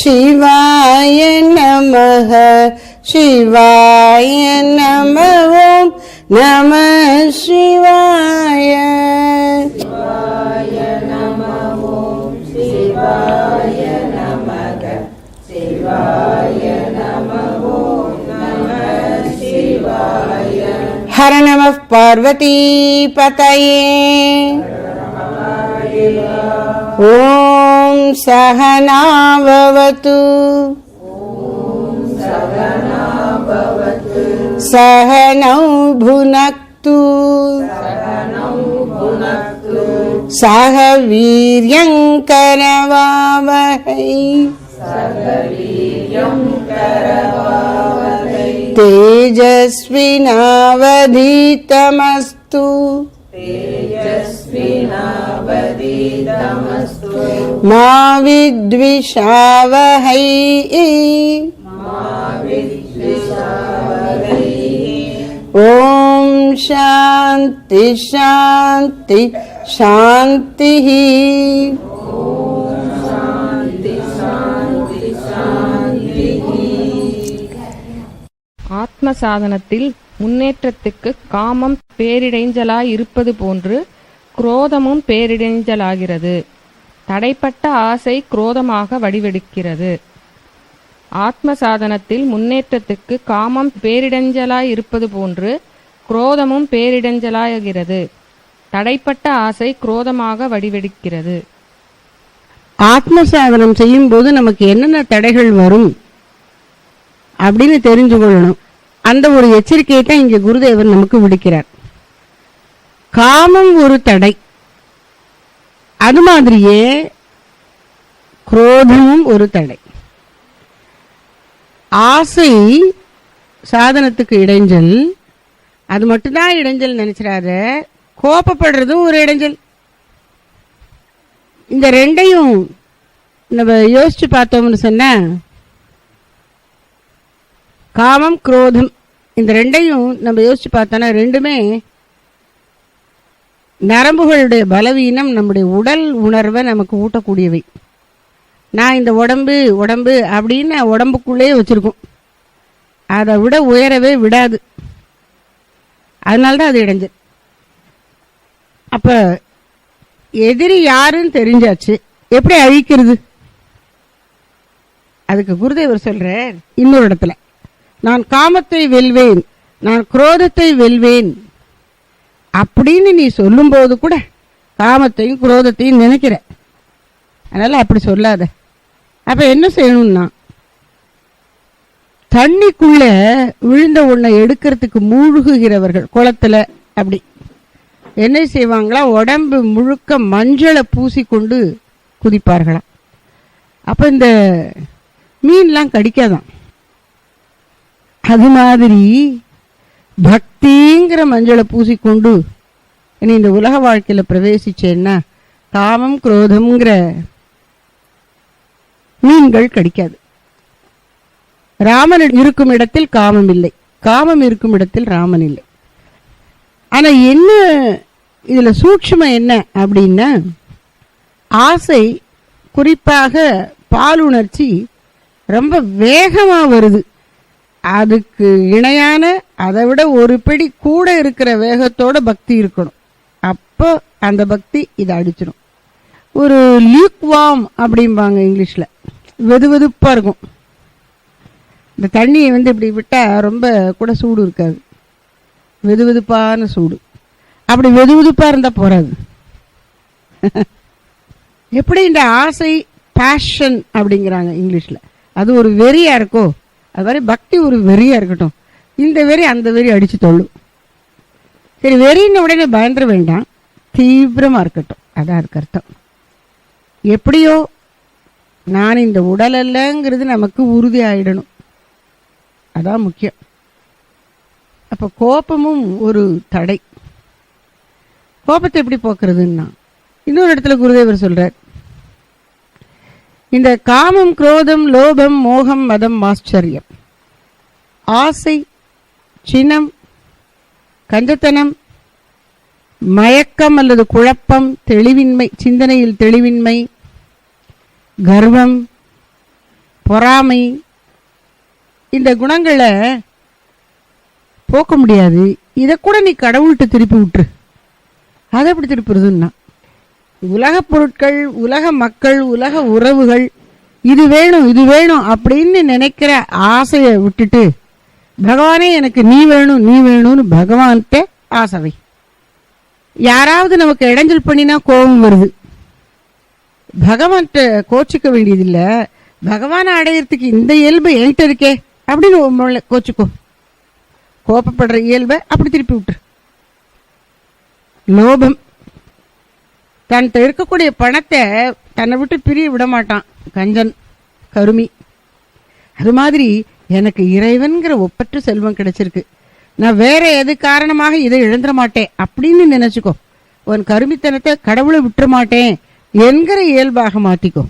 शिवाय नमः शिवाय नम ॐ नमः शिवाय हर नमः पार्वतीपतये ॐ सहनाववतु सहनौ भुनक्तु सह वीर्यङ्करवावहै तेजस्विनावधीतमस्तु मा विद्विषावहै ॐ शान्ति शान्ति शान्तिः ஆத்ம சாதனத்தில் முன்னேற்றத்துக்கு காமம் பேரிடைஞ்சலாய் இருப்பது போன்று குரோதமும் பேரிடைஞ்சலாகிறது. தடைப்பட்ட ஆசை குரோதமாக வடிவெடுக்கிறது. ஆத்ம சாதனத்தில் முன்னேற்றத்துக்கு காமம் பேரிடைஞ்சலாய் இருப்பது போன்று குரோதமும் பேரிடைஞ்சலாகிறது. தடைப்பட்ட ஆசை குரோதமாக வடிவெடுக்கிறது. ஆத்ம சாதனம் செய்யும் போது நமக்கு என்னென்ன தடைகள் வரும் அப்படின்னு தெரிஞ்சு கொள்ளணும் அந்த ஒரு எச்சரிக்கையை தான் இங்கே குருதேவர் நமக்கு விடுக்கிறார். காமம் ஒரு தடை. அது மாதிரியே குரோதமும் ஒரு தடை. ஆசை சாதனத்துக்கு இடைஞ்சல். அது மட்டும்தான் இடைஞ்சல் நினைச்சிடாத கோபப்படுறதும் ஒரு இடைஞ்சல். இந்த ரெண்டையும் நம்ம யோசிச்சு பார்த்தோம்னு சொன்ன காமம் குரோதம் இந்த ரெண்டையும் நம்ம யோசிச்சு பார்த்தோன்னா ரெண்டுமே நரம்புகளுடைய பலவீனம் நம்முடைய உடல் உணர்வை நமக்கு ஊட்டக்கூடியவை. நான் இந்த உடம்பு உடம்பு அப்படின்னு உடம்புக்குள்ளே வச்சிருக்கோம். அதை விட உயரவே விடாது. அதனால தான் அது இடைஞ்சல். அப்போ எதிரி யாருன்னு தெரிஞ்சாச்சு எப்படி அழிக்கிறது? அதுக்கு குருதேவர் சொல்கிறார் இன்னொரு இடத்துல நான் காமத்தை வெல்வேன் நான் குரோதத்தை வெல்வேன் அப்படின்னு நீ சொல்லும்போது கூட காமத்தையும் குரோதத்தையும் நினைக்கிற. அதனால் அப்படி சொல்லாத. அப்போ என்ன செய்யணும்னா தண்ணிக்குள்ளே விழுந்த உன்னை எடுக்கிறதுக்கு மூழ்குகிறவர்கள் குளத்துல அப்படி. என்ன செய்வாங்களா? உடம்பு முழுக்க மஞ்சளை பூசிக்கொண்டு குதிப்பார்களாம் அப்போ இந்த மீன்லாம் கடிக்காதான். அது மாதிரி பக்திங்கிற மஞ்சளை பூசிக்கொண்டு இனி இந்த உலக வாழ்க்கையில பிரவேசிச்சேன்னா காமம் குரோதம்ங்கிற மீன்கள் கடிக்காது. ராமன் இருக்கும் இடத்தில் காமம் இல்லை. காமம் இருக்கும் இடத்தில் ராமன் இல்லை. ஆனா என்ன இதுல சூட்சுமம் என்ன அப்படின்னா ஆசை குறிப்பாக பாலுணர்ச்சி ரொம்ப வேகமா வருது. அதுக்கு இணையான அதை விட ஒரு பிடி கூட இருக்கிற வேகத்தோட பக்தி இருக்கணும். அப்போ அந்த பக்தி இதை அடிச்சிடும் ஒரு லியூக் வாம் அப்படிம்பாங்க இங்கிலீஷில். வெது வெதுப்பாக இருக்கும். இந்த தண்ணியை வந்து இப்படி விட்டால் ரொம்ப கூட சூடு இருக்காது. வெது வெதுப்பான சூடு. அப்படி வெது வெதுப்பாக இருந்தால் போகாது எப்படி இந்த ஆசை பேஷன் அப்படிங்கிறாங்க இங்கிலீஷில். அது ஒரு வெறியாக இருக்கோ? அது மாதிரி பக்தி ஒரு வெறியாக இருக்கட்டும். இந்த வெறி அந்த வெறி அடித்து தொள்ளும். சரி வெறின்னு உடனே பயந்துட வேண்டாம். தீவிரமாக இருக்கட்டும். அதான் இருக்கு அர்த்தம். எப்படியோ நான் இந்த உடல் அல்லங்கிறது நமக்கு உறுதி ஆயிடணும் அதான் முக்கியம். அப்போ கோபமும் ஒரு தடை. கோபத்தை எப்படி போக்குறதுன்னா இன்னொரு இடத்துல குருதேவர் சொல்கிறார் இந்த காமம் குரோதம் லோபம் மோகம் மதம் ஆச்சரியம் ஆசை சினம் கஞ்சத்தனம் மயக்கம் அல்லது குழப்பம் தெளிவின்மை சிந்தனையில் தெளிவின்மை கர்வம் பொறாமை இந்த குணங்களை போக்க முடியாது. இதை கூட நீ கடவுள்கிட்ட திருப்பி விட்டுரு. அதை எப்படி திருப்புறதுன்னா உலக பொருட்கள் உலக மக்கள் உலக உறவுகள் இது வேணும் இது வேணும் அப்படின்னு நினைக்கிற ஆசையை விட்டுட்டு பகவானே எனக்கு நீ வேணும் நீ வேணும்னு பகவான்கிட்ட ஆசை யாராவது நமக்கு இடைஞ்சல் பண்ணினா கோபம் வருது. பகவான்கிட்ட கோச்சிக்க வேண்டியதில்ல. பகவானை அடையறதுக்கு இந்த இயல்பு என்கிட்ட இருக்கே அப்படின்னு கோச்சிக்கோ. கோபப்படுற இயல்பை அப்படி திருப்பி விட்டுரு. லோபம். தன்கிட்ட இருக்கக்கூடிய பணத்தை தன்னை விட்டு பிரிய விட மாட்டான். கஞ்சன் கருமி. அது மாதிரி எனக்கு இறைவன்கிற ஒப்பற்ற செல்வம் கிடைச்சிருக்கு. நான் வேற எது காரணமாக இதை இழந்துட மாட்டேன் அப்படின்னு நினைச்சுக்கோ. உன் கருமித்தனத்தை கடவுளை விட்டுற மாட்டேன் என்கிற இயல்பாக மாத்திக்கோ.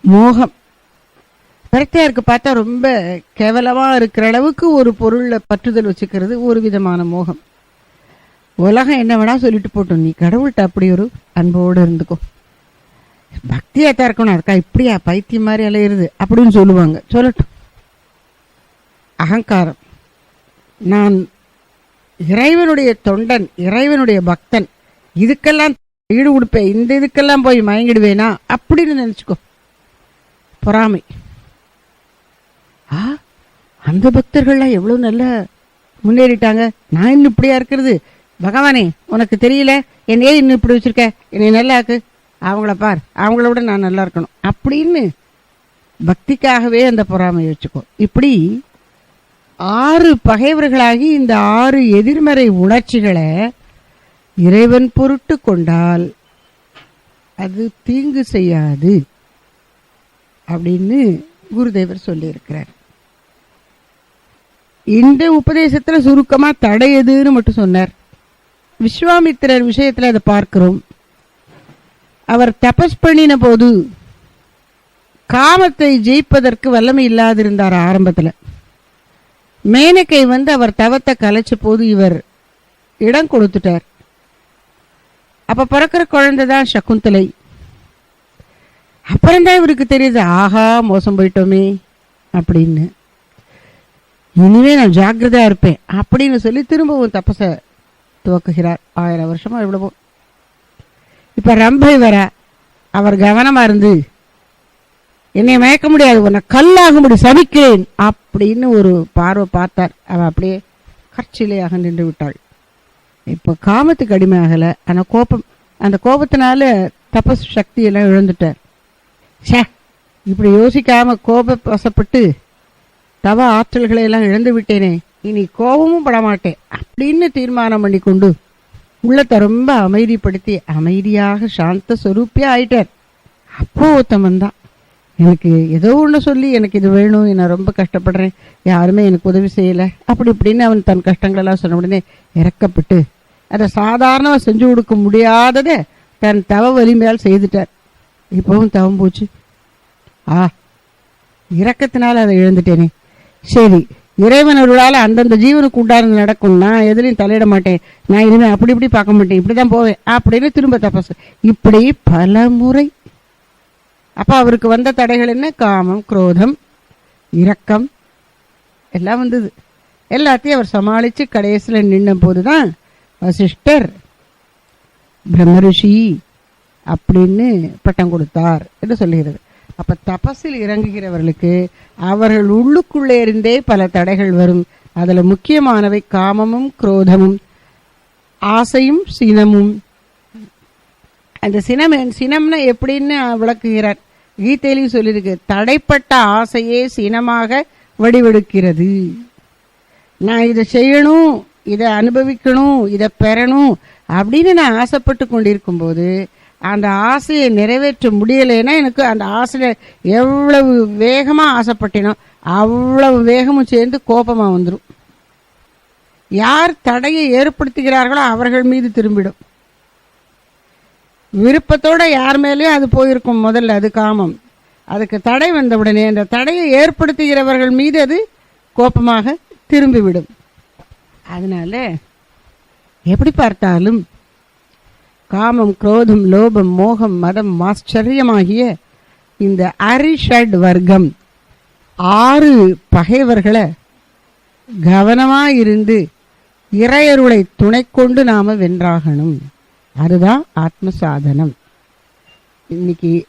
மோகம். பிரத்தையாருக்கு பார்த்தா ரொம்ப கேவலமாக இருக்கிற அளவுக்கு ஒரு பொருளில் பற்றுதல் வச்சுக்கிறது ஒரு விதமான மோகம். உலகம் என்ன வேணா சொல்லிட்டு போட்டோம். நீ கடவுள்கிட்ட அப்படி ஒரு அன்போடு இருந்துக்கோ. பக்தியா தான் இருக்கணும். அதுக்கா இப்படியா பைத்தியம் மாதிரி அலையிறது அப்படின்னு சொல்லுவாங்க. சொல்லட்டும். அகங்காரம். நான் இறைவனுடைய தொண்டன் இறைவனுடைய பக்தன். இதுக்கெல்லாம் ஈடு கொடுப்பேன். இந்த இதுக்கெல்லாம் போய் மயங்கிடுவேனா? அப்படின்னு நினைச்சுக்கோ. பொறாமை. ஆ? அந்த பக்தர்கள்லாம் எவ்வளவு நல்ல முன்னேறிட்டாங்க. நான் இன்னும் இப்படியா இருக்கிறது? பகவானே உனக்கு தெரியல? என்னையே இன்னும் இப்படி வச்சிருக்க? என்னை நல்லாக்கு அவங்கள பார். அவங்கள விட நான் நல்லா இருக்கணும். அப்படின்னு பக்திக்காகவே அந்த பொறாமையை வச்சுக்கோ. இப்படி ஆறு பகைவர்களாகி இந்த ஆறு எதிர்மறை உணர்ச்சிகளை இறைவன் பொருட்டு கொண்டால் அது தீங்கு செய்யாது அப்படின்னு குருதேவர் சொல்லியிருக்கிறார். இந்த உபதேசத்துல சுருக்கமா தடை எதுன்னு மட்டும் சொன்னார். விஸ்வாமித்திரர் விஷயத்தில் அதை பார்க்கிறோம். அவர் தபஸ் பண்ணின போது காமத்தை ஜெயிப்பதற்கு வல்லமை இல்லாதிருந்தார் ஆரம்பத்தில். மேனகை வந்து அவர் தவத்தை கலைச்ச போது இவர் இடம் கொடுத்துட்டார். அப்போ பிறக்கிற குழந்தை தான் சகுந்தலை. அப்புறம்தான் இவருக்கு தெரியுது ஆஹா மோசம் போயிட்டோமே அப்படின்னு. இனிமே நான் ஜாக்கிரதையா இருப்பேன் அப்படின்னு சொல்லி திரும்பவும் தப்பசை துவக்குகிறார். ஆயிரம் வருஷமா எவ்வளவோ இப்ப ரம்பை வர அவர் கவனமா இருந்து என்னை மயக்க முடியாது உன்னை கல்லாகும்படி சபிக்கிறேன் அப்படின்னு ஒரு பார்வை பார்த்தார். அவ அப்படியே கற்சிலையாக நின்று விட்டாள். இப்போ காமத்துக்கு அடிமையாகலை ஆனா கோபம் அந்த கோபத்தினால தபஸ் சக்தியெல்லாம் இழந்துட்டார். சே இப்படி யோசிக்காம கோப வசப்பட்டு தவ ஆற்றல்களை எல்லாம் இழந்து விட்டேனே. இனி கோபமும் படமாட்டேன். அப்படின்னு தீர்மானம் பண்ணி கொண்டு உள்ளத்தை ரொம்ப அமைதிப்படுத்தி அமைதியாக சாந்த சொரூப்பியா ஆயிட்டார். அப்போ ஒருத்தன் தான் எனக்கு ஏதோ ஒன்று சொல்லி எனக்கு இது வேணும் நான் ரொம்ப கஷ்டப்படுறேன் யாருமே எனக்கு உதவி செய்யலை. அப்படி இப்படின்னு அவன் தன் கஷ்டங்களெல்லாம் சொன்ன உடனே இறக்கப்பட்டு அதை சாதாரணமாக செஞ்சு கொடுக்க முடியாததை தன் தவ வலிமையால் செய்துட்டார். இப்போவும் தவம் போச்சு. ஆ இறக்கத்தினால் அதை இழந்துட்டேனே. சரி இறைவனருளால் அந்தந்த ஜீவனுக்கு உண்டானது நடக்கும். நான் எதுலையும் தலையிட மாட்டேன். நான் இனிமேல் அப்படி இப்படி பார்க்க மாட்டேன். இப்படி தான் போவேன். அப்படின்னு திரும்ப தபஸ். இப்படி பல முறை. அப்போ அவருக்கு வந்த தடைகள் என்ன? காமம் குரோதம் இரக்கம். எல்லாம் வந்தது. எல்லாத்தையும் அவர் சமாளித்து கடைசியில் நின்ன போதுதான் வசிஷ்டர் பிரம்மரிஷி அப்படின்னு பட்டம் கொடுத்தார் என்று சொல்லுகிறது அப்ப தபஸில் இறங்குகிறவர்களுக்கு அவர்கள் உள்ளுக்குள்ளே இருந்தே பல தடைகள் வரும். அதுல முக்கியமானவை காமமும் குரோதமும் ஆசையும் சினமும். அந்த சினம் சினம்னா எப்படின்னு விளக்குகிறார். கீதையிலையும் சொல்லியிருக்கு தடைப்பட்ட ஆசையே சினமாக வடிவெடுக்கிறது. நான் இதை செய்யணும் இதை அனுபவிக்கணும் இதை பெறணும் அப்படின்னு நான் ஆசைப்பட்டு கொண்டிருக்கும் போது அந்த ஆசையை நிறைவேற்ற முடியலைன்னா எனக்கு அந்த ஆசையில எவ்வளவு வேகமா ஆசைப்பட்டேனோ அவ்வளவு வேகமும் சேர்ந்து கோபமா வந்துடும் யார் தடையை ஏற்படுத்துகிறார்களோ அவர்கள் மீது திரும்பிடும். விருப்பத்தோட யார் மேலேயும் அது போயிருக்கும் முதல்ல அது காமம். அதுக்கு தடை வந்தவுடனே அந்த தடையை ஏற்படுத்துகிறவர்கள் மீது அது கோபமாக திரும்பிவிடும். அதனால எப்படி பார்த்தாலும் காமம் குரோதம் லோபம் மோகம் மதம் ஆச்சரியமாகிய இந்த அரிஷட் வர்க்கம் ஆறு பகைவர்களை கவனமா இருந்து இறையருளை துணை கொண்டு நாம வென்றாகணும். அதுதான் ஆத்ம சாதனம் இன்னைக்கு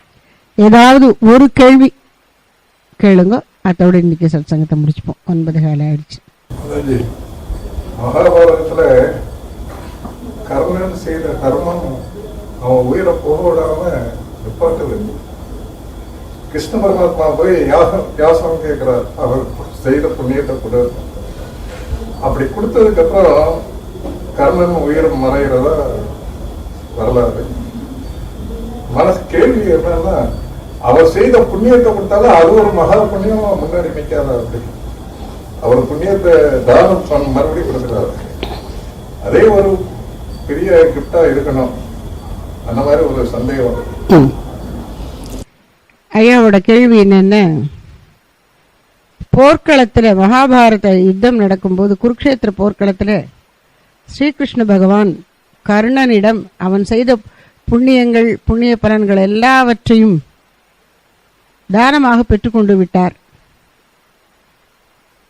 ஏதாவது ஒரு கேள்வி கேளுங்க. அதோட இன்னைக்கு சத்சங்கத்தை முடிச்சுப்போம். ஒன்பது காலம் ஆயிடுச்சு. மகாபாரதத்தில் கர்ணன் செய்த கர்மம் அவன் உயிரை போக விடாம நிப்பாட்டுது கிருஷ்ண பரமாத்மா போய் யாசம் யாசம் கேட்கிறார். அவர் செய்த புண்ணியத்தை கொடு அப்படி கொடுத்ததுக்கு அப்புறம் கர்ணன் உயிரம் மறைகிறதா வரலாறு. மனசு கேள்வி என்னன்னா அவர் செய்த புண்ணியத்தை கொடுத்தாலும் அது ஒரு மகா புண்ணியம் முன்னாடி நிற்காத அப்படி. அவர் புண்ணியத்தை தானம் மறுபடியும் கொடுக்குறாரு. அதே ஒரு பெரிய கிஃப்டா இருக்கணும். அந்த மாதிரி ஒரு சந்தேகம். ம். ஐயாவோட கேள்வி என்னன்னா? போர்க்களத்துல மகாபாரத யுத்தம் நடக்கும்போது குருக்ஷேத்திர போர்க்களத்துல ஸ்ரீகிருஷ்ண பகவான் கர்ணனிடம் அவன் செய்த புண்ணியங்கள் புண்ணிய பலன்கள் எல்லாவற்றையும் தானமாக பெற்றுக்கொண்டு விட்டார்.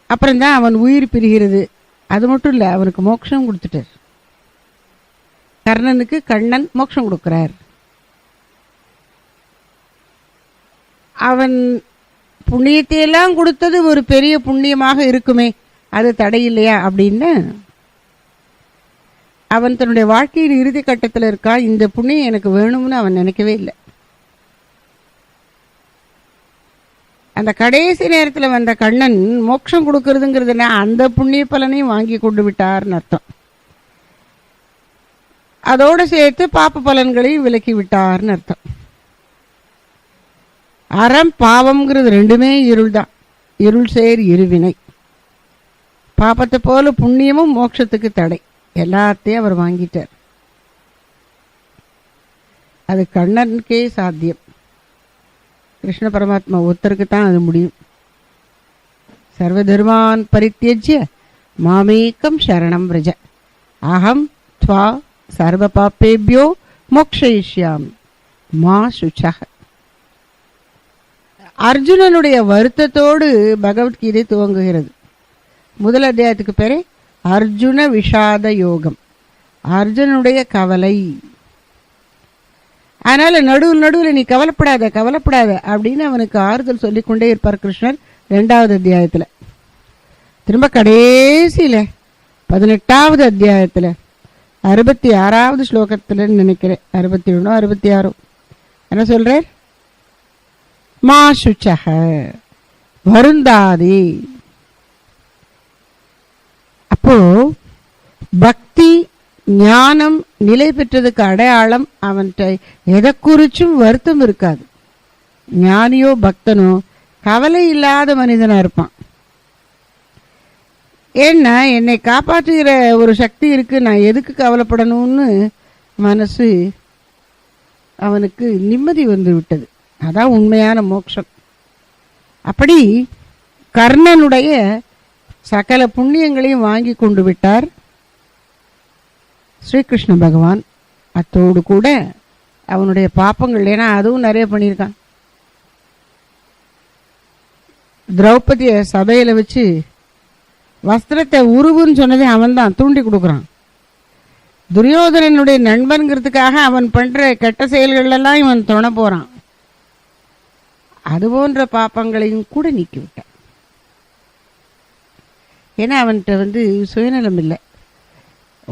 அப்புறம்தான் அவன் உயிர் பிரிகிறது. அது மட்டும் இல்லை அவனுக்கு மோட்சம் கொடுத்துட்டார். கர்ணனுக்கு கண்ணன் மோட்சம் கொடுக்கிறார். அவன் புண்ணியத்தையெல்லாம் கொடுத்தது ஒரு பெரிய புண்ணியமாக இருக்குமே அது தடையில்லையா அப்படின்னு. அவன் தன்னுடைய வாழ்க்கையின் இறுதி கட்டத்தில் இருக்கா இந்த புண்ணியம் எனக்கு வேணும்னு அவன் நினைக்கவே இல்லை. அந்த கடைசி நேரத்தில் வந்த கண்ணன் மோட்சம் கொடுக்கறதுங்கிறதுனா அந்த புண்ணிய பலனையும் வாங்கி கொண்டு விட்டார்னு அர்த்தம். அதோடு சேர்த்து பாப்ப பலன்களையும் விலக்கி விட்டார்னு அர்த்தம். அறம் பாவம்ங்கிறது ரெண்டுமே இருள் தான். இருள் சேர் இருவினை. பாப்பத்தை போல புண்ணியமும் மோட்சத்துக்கு தடை. எல்லாத்தையும் அவர் வாங்கிட்டார். அது கண்ணனுக்கே சாத்தியம். கிருஷ்ண பரமாத்மா ஒருத்தருக்கு தான் அது முடியும். சர்வதர்மான் பரித்தியஜ்ய மாமேக்கம் சரணம் விரஜ. அகம் துவா சர்வ பாப்பேபியோ மோக்ஷயிஷ்யாமி. மா சுச்சக அர்ஜுனனுடைய வருத்தத்தோடு பகவத்கீதை துவங்குகிறது. முதல் அத்தியாயத்துக்கு பேரு அர்ஜுன விஷாத யோகம். அர்ஜுனுடைய கவலை. அதனால நடுவில் நடுவில் நீ கவலைப்படாத கவலைப்படாத அப்படின்னு அவனுக்கு ஆறுதல் சொல்லிக்கொண்டே இருப்பார் கிருஷ்ணர் ரெண்டாவது அத்தியாயத்துல. திரும்ப கடைசியில பதினெட்டாவது அத்தியாயத்துல அறுபத்தி ஆறாவது ஸ்லோகத்துல நினைக்கிறேன். அறுபத்தி ஒண்ணு அறுபத்தி ஆறோ என்ன சொல்கிறார் மா சுச்சக வருந்தாதே. அப்போ பக்தி ஞானம் நிலை பெற்றதுக்கு அடையாளம் அவன்கிட்ட எதை குறிச்சும் வருத்தம் இருக்காது. ஞானியோ பக்தனோ கவலை இல்லாத மனிதனா இருப்பான். ஏன்னா என்னை காப்பாற்றுகிற ஒரு சக்தி இருக்கு. நான் எதுக்கு கவலைப்படணும்னு மனசு அவனுக்கு நிம்மதி வந்து விட்டது. அதான் உண்மையான மோட்சம். அப்படி கர்ணனுடைய சகல புண்ணியங்களையும் வாங்கி கொண்டு விட்டார் ஸ்ரீகிருஷ்ண பகவான். அத்தோடு கூட அவனுடைய பாப்பங்கள் ஏன்னா அதுவும் நிறைய பண்ணியிருக்கான். திரௌபதியை சபையில் வச்சு வஸ்திரத்தை உருவுன்னு சொன்னதே அவன்தான் தூண்டி கொடுக்குறான். துரியோதனனுடைய நண்பன்கிறதுக்காக அவன் பண்ணுற கெட்ட செயல்களெல்லாம் இவன் துணை போறான். அது போன்ற பாப்பங்களையும் கூட நீக்கி விட்டான். ஏன்னா அவன்கிட்ட வந்து சுயநலம் இல்லை.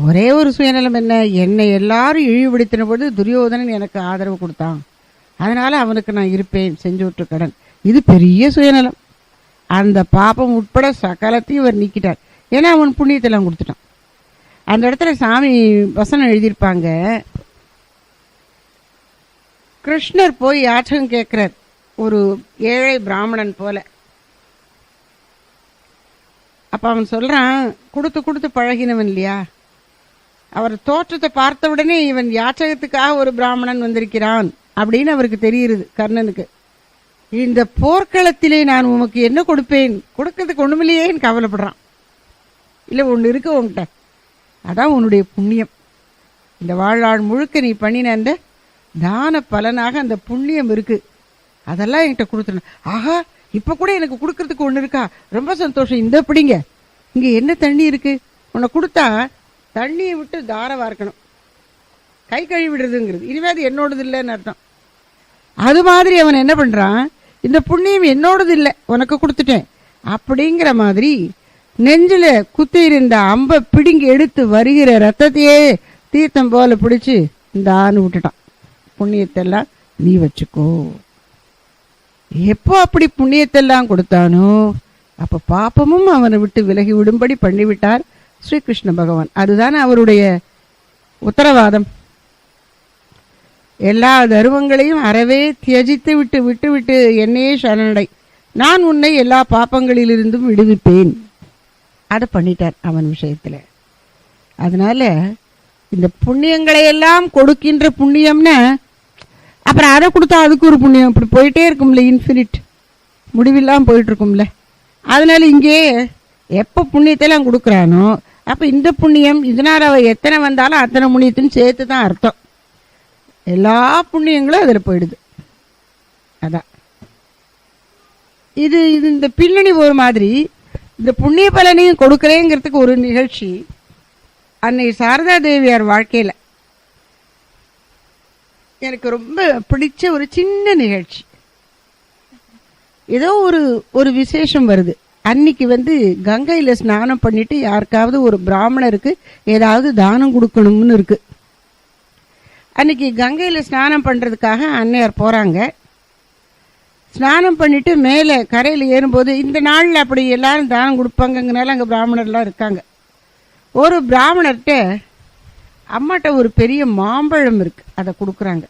ஒரே ஒரு சுயநலம் என்ன? என்னை எல்லாரும் இழிவுபடுத்தின போது துரியோதனன் எனக்கு ஆதரவு கொடுத்தான். அதனால் அவனுக்கு நான் இருப்பேன் செஞ்சோற்று கடன். இது பெரிய சுயநலம். அந்த பாப்பம் உட்பட சகலத்தையும் இவர் நீக்கிட்டார். ஏன்னா அவன் புண்ணியத்தெல்லாம் கொடுத்துட்டான். அந்த இடத்துல சாமி வசனம் எழுதியிருப்பாங்க. கிருஷ்ணர் போய் யாச்சகம் கேட்குறார். ஒரு ஏழை பிராமணன் போல. அப்போ அவன் சொல்கிறான் கொடுத்து கொடுத்து பழகினவன் இல்லையா? அவர் தோற்றத்தை பார்த்த உடனே இவன் யாச்சகத்துக்காக ஒரு பிராமணன் வந்திருக்கிறான் அப்படின்னு அவருக்கு தெரியுது கர்ணனுக்கு. இந்த போர்க்களத்திலே நான் உமக்கு என்ன கொடுப்பேன்? கொடுக்கறதுக்கு ஒண்ணுமில்லையேன்னு கவலைப்படுறான். இல்லை ஒன்று இருக்கு உன்கிட்ட. அதான் உன்னுடைய புண்ணியம். இந்த வாழ்நாள் முழுக்க நீ பண்ணின அந்த தான பலனாக அந்த புண்ணியம் இருக்கு. அதெல்லாம் என்கிட்ட கொடுத்துடணும் ஆஹா இப்போ கூட எனக்கு கொடுக்கறதுக்கு ஒன்று இருக்கா? ரொம்ப சந்தோஷம். இந்த பிடிங்க. இங்கே என்ன தண்ணி இருக்கு? உன்னை கொடுத்தா தண்ணியை விட்டு தாரவா இருக்கணும். கை கழுவிடுறதுங்கிறது. இனிமே அது என்னோடது இல்லைன்னு அர்த்தம். அது மாதிரி அவன் என்ன பண்ணுறான் இந்த புண்ணியம் என்னோடது இல்லை உனக்கு கொடுத்துட்டேன். அப்படிங்கிற மாதிரி நெஞ்சில் குத்தியிருந்த அம்பை பிடுங்கி எடுத்து வருகிற ரத்தத்தையே தீர்த்தம் போல பிடிச்சி இந்த ஆணு விட்டுட்டான். புண்ணியத்தெல்லாம் நீ வச்சுக்கோ. எப்போ அப்படி புண்ணியத்தெல்லாம் கொடுத்தானோ அப்ப பாப்பமும் அவனை விட்டு விலகி விடும்படி பண்ணிவிட்டார் ஸ்ரீகிருஷ்ண பகவான். அதுதானே அவருடைய உத்தரவாதம். எல்லா தர்மங்களையும் அறவே தியஜித்து விட்டு விட்டு விட்டு என்னையே சரணடை. நான் உன்னை எல்லா பாப்பங்களிலிருந்தும் விடுவிப்பேன். அதை பண்ணிட்டார் அவன் விஷயத்தில். அதனால இந்த புண்ணியங்களை எல்லாம் கொடுக்கின்ற புண்ணியம்னா அப்புறம் அதை கொடுத்தா அதுக்கு ஒரு புண்ணியம். இப்படி போயிட்டே இருக்கும்ல இன்ஃபினிட் முடிவில்லாம் போயிட்டுருக்கும்ல. அதனால இங்கே எப்போ புண்ணியத்தெல்லாம் கொடுக்குறானோ அப்போ இந்த புண்ணியம் இதனால் அவள் எத்தனை வந்தாலும் அத்தனை புண்ணியத்தையும் சேர்த்து தான் அர்த்தம். எல்லா புண்ணியங்களும் அதில் போயிடுது. அதான். இது இது இந்த பின்னணி ஒரு மாதிரி இந்த புண்ணிய பலனையும் கொடுக்கலேங்கிறதுக்கு ஒரு நிகழ்ச்சி அன்னை சாரதா தேவியார் வாழ்க்கையில். எனக்கு ரொம்ப பிடிச்ச ஒரு சின்ன நிகழ்ச்சி. ஏதோ ஒரு ஒரு விசேஷம் வருது. அன்னைக்கு வந்து கங்கையில் ஸ்நானம் பண்ணிட்டு யாருக்காவது ஒரு பிராமணருக்கு ஏதாவது தானம் கொடுக்கணும்னு இருக்குது அன்னைக்கு கங்கையில் ஸ்நானம் பண்ணுறதுக்காக அன்னையார் போகிறாங்க ஸ்நானம் பண்ணிவிட்டு மேலே கரையில் ஏறும்போது இந்த நாளில் அப்படி எல்லாரும் தானம் கொடுப்பாங்கங்கனால அங்கே பிராமணர்லாம் இருக்காங்க. ஒரு பிராமணர்கிட்ட அம்மாட்ட ஒரு பெரிய மாம்பழம் இருக்குது அதை கொடுக்குறாங்க.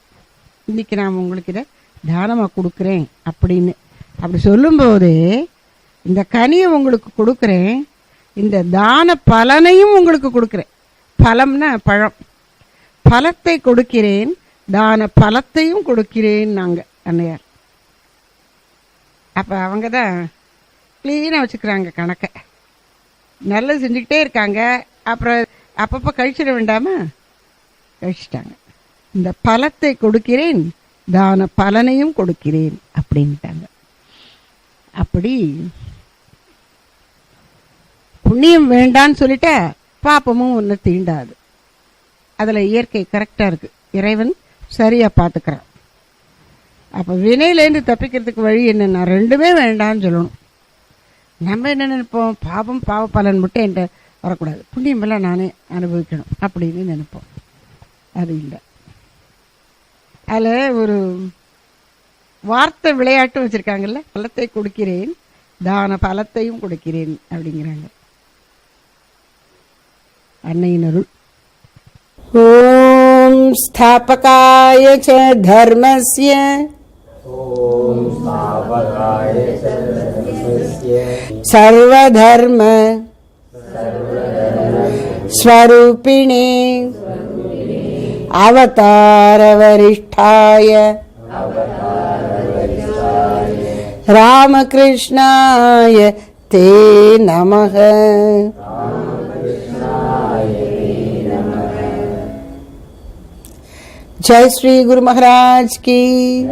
இன்னைக்கு நான் உங்களுக்கு இதை தானமாக கொடுக்குறேன் அப்படின்னு. அப்படி சொல்லும்போது இந்த கனியை உங்களுக்கு கொடுக்குறேன். இந்த தான பலனையும் உங்களுக்கு கொடுக்குறேன். பழம்னா பழம். பலத்தை கொடுக்கிறேன் தான பலத்தையும் கொடுக்கிறேன் நாங்கள் அன்னையார். அப்போ அவங்க தான் க்ளீனாக வச்சுக்கிறாங்க கணக்கை. நல்லது செஞ்சுக்கிட்டே இருக்காங்க அப்புறம் அப்பப்போ கழிச்சிட வேண்டாமா? கழிச்சிட்டாங்க. இந்த பலத்தை கொடுக்கிறேன் தான பலனையும் கொடுக்கிறேன் அப்படின்ட்டாங்க. அப்படி புண்ணியம் வேண்டான்னு சொல்லிட்ட பாப்பமும் ஒன்று தீண்டாது. அதில் இயற்கை கரெக்டாக இருக்குது இறைவன் சரியாக பார்த்துக்கிறான் அப்போ வினையிலேருந்து தப்பிக்கிறதுக்கு வழி என்னென்னா ரெண்டுமே வேண்டாம்னு சொல்லணும். நம்ம என்ன நினைப்போம்? பாவம் பாவ பலன் மட்டும் என்கிட்ட வரக்கூடாது. புண்ணியமெல்லாம் நானே அனுபவிக்கணும் அப்படின்னு நினைப்போம். அது இல்லை. அதில் ஒரு வார்த்தை விளையாட்டு வச்சுருக்காங்கல்ல? பலத்தை கொடுக்கிறேன் தான பலத்தையும் கொடுக்கிறேன் அப்படிங்கிறாங்க. அன்னையின் அருள். ओम स्थापकाय च धर्मस्य। ओम स्थापकाय च धर्मस्य सर्वधर्म स्वरूपिणे अवतार वरिष्ठाय रामकृष्णाय ते नमः। जय श्री गुरु महाराज की।